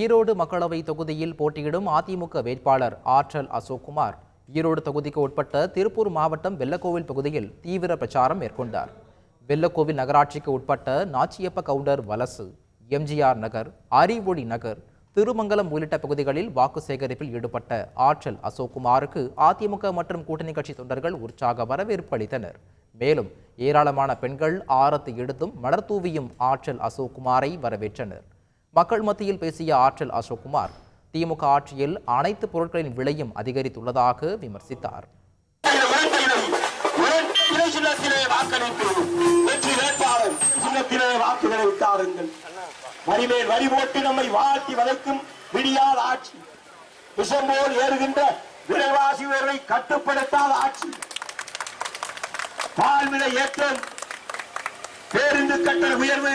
ஈரோடு மக்களவை தொகுதியில் போட்டியிடும் அதிமுக வேட்பாளர் ஆற்றல் அசோக்குமார். ஈரோடு தொகுதிக்கு உட்பட்ட திருப்பூர் மாவட்டம் வெள்ளக்கோவில் பகுதியில் தீவிர பிரச்சாரம் மேற்கொண்டார். வெள்ளக்கோவில் நகராட்சிக்கு உட்பட்ட நாச்சியப்ப கவுண்டர் வலசு எம்ஜிஆர் நகர் அறிவொளி நகர் திருமங்கலம் உள்ளிட்ட பகுதிகளில் வாக்கு சேகரிப்பில் ஈடுபட்ட ஆற்றல் அசோக்குமாருக்கு அதிமுக மற்றும் கூட்டணி கட்சி தொண்டர்கள் உற்சாக வரவேற்பு அளித்தனர். மேலும் ஏராளமான பெண்கள் ஆரத்து எடுத்தும் மலர் தூவியும் ஆற்றல் அசோக்குமாரை வரவேற்றனர். மக்கள் மத்தியில் பேசிய ஆற்றல் அசோக்குமார் திமுக ஆட்சியில் அனைத்து பொருட்களின் விலையும் அதிகரித்துள்ளதாக விமர்சித்தார். இறை வரிமேல் வரி போட்டு நம்மை வாழ்த்தி வதைக்கும் விடியாத ஆட்சி விஷம் போல் ஏறுகின்ற விலைவாசி உயர்வை கட்டுப்படுத்தாத ஆட்சி பால் விலை ஏற்றம் பேருந்து கட்டண உயர்வு